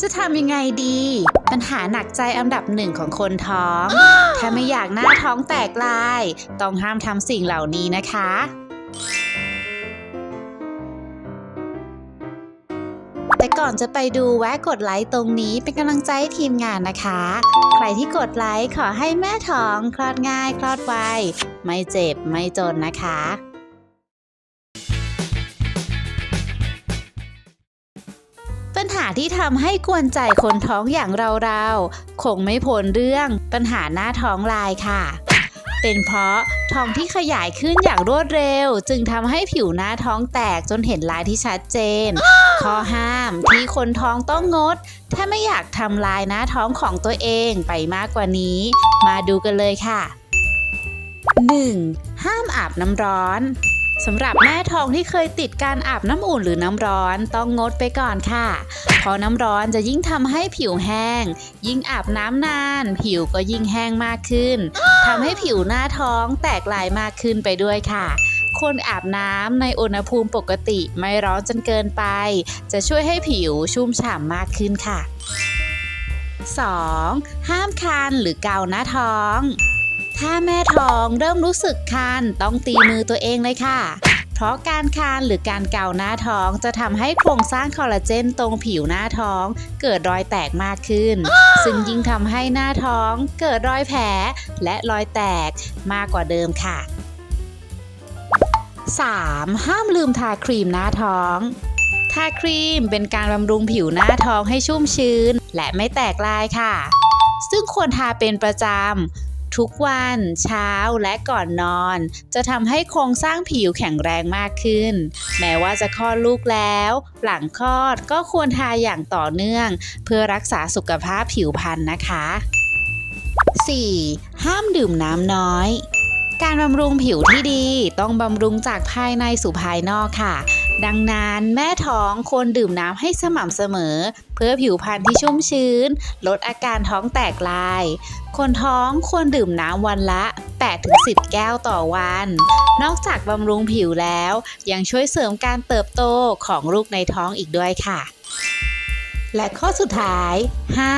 จะทำยังไงดี ปัญหาหนักใจอันดับหนึ่งของคนท้อง ถ้าไม่อยากหน้าท้องแตกลาย ต้องห้ามทำสิ่งเหล่านี้นะคะ แต่ก่อนจะไปดูแวะกดไลค์ตรงนี้เป็นกำลังใจให้ทีมงานนะคะ ใครที่กดไลค์ขอให้แม่ท้อง คลอดง่าย คลอดไว ไม่เจ็บไม่จนนะคะ ปัญหาที่ทำให้กวนใจคนท้องอย่างเราๆ คงไม่พ้นเรื่องปัญหาหน้าท้องลายค่ะ เป็นเพราะท้องที่ขยายขึ้นอย่างรวดเร็ว จึงทำให้ผิวหน้าท้องแตกจนเห็นลายที่ชัดเจน ข้อห้ามที่คนท้องต้องงด ถ้าไม่อยากทำลายหน้าท้องของตัวเองไปมากกว่านี้ มาดูกันเลยค่ะ 1. ห้ามอาบน้ำร้อน สำหรับแม่ท้องที่เคยติดการอาบน้ำอุ่นหรือน้ำร้อนต้องงดไปก่อนค่ะ เพราะน้ำร้อนจะยิ่งทำให้ผิวแห้ง ยิ่งอาบน้ำนาน ผิวก็ยิ่งแห้งมากขึ้นทำให้ผิวหน้าท้องแตกลายมากขึ้นไปด้วยค่ะควรอาบน้ำในอุณหภูมิปกติไม่ร้อนจนเกินไป จะช่วยให้ผิวชุ่มฉ่ำมากขึ้นค่ะ 2. ห้ามคันหรือเกาหน้าท้อง ถ้าแม่ท้องเริ่มรู้สึกคันต้องตีมือตัวเองเลยค่ะ เพราะการคันหรือการเกาหน้าท้องจะทำให้โครงสร้างคอลลาเจนตรงผิวหน้าท้อง เกิดรอยแตกมากขึ้น ซึ่งยิ่งทำให้หน้าท้อง เกิดรอยแผลและรอยแตกมากกว่าเดิมค่ะ 3. ห้ามลืมทาครีมหน้าท้อง ทาครีมเป็นการบำรุงผิวหน้าท้องให้ชุ่มชื้น และไม่แตกลายค่ะ ซึ่งควรทาเป็นประจำ ทุกวันเช้าและก่อนนอน จะทำให้โครงสร้างผิวแข็งแรงมากขึ้น แม้ว่าจะคลอดลูกแล้ว หลังคลอดก็ควรทาอย่างต่อเนื่อง เพื่อรักษาสุขภาพผิวพรรณนะคะ 4. ห้ามดื่มน้ำน้อยการบำรุงผิวที่ดีต้องบำรุงจากภายในสู่ภายนอกค่ะ ดังนั้นแม่ท้องควรดื่มน้ำให้สม่ำเสมอ เพื่อผิวพรรณที่ชุ่มชื้น ลดอาการท้องแตกลาย คนท้องควรดื่มน้ำวันละ 8-10 แก้วต่อวัน นอกจากบำรุงผิวแล้ว ยังช่วยเสริมการเติบโตของลูกในท้องอีกด้วยค่ะและข้อสุดท้าย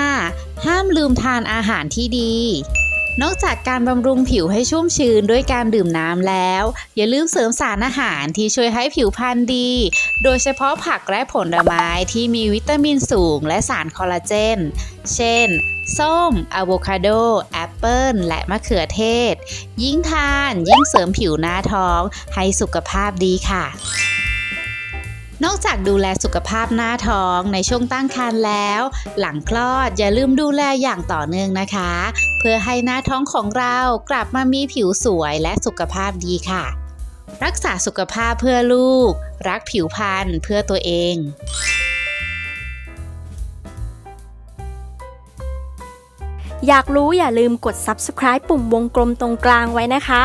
5. ห้ามลืมทานอาหารที่ดี นอกจากการบำรุงผิวให้ชุ่มชื้นด้วยการดื่มน้ำแล้ว อย่าลืมเสริมสารอาหารที่ช่วยให้ผิวพรรณดี โดยเฉพาะผักและผลไม้ที่มีวิตามินสูงและสารคอลลาเจน เช่น ส้มอะโวคาโด แอปเปิลและมะเขือเทศ ยิ่งทานยิ่งเสริมผิวหน้าท้องให้สุขภาพดีค่ะ นอกจากดูแลสุขภาพหน้าท้องในช่วงตั้งครรภ์แล้ว หลังคลอดอย่าลืมดูแลอย่างต่อเนื่องนะคะ เพื่อให้หน้าท้องของเรากลับมามีผิวสวยและสุขภาพดีค่ะ รักษาสุขภาพเพื่อลูก รักผิวพรรณเพื่อตัวเองอยากรู้อย่าลืมกด subscribe ปุ่มวงกลมตรงกลางไว้นะคะ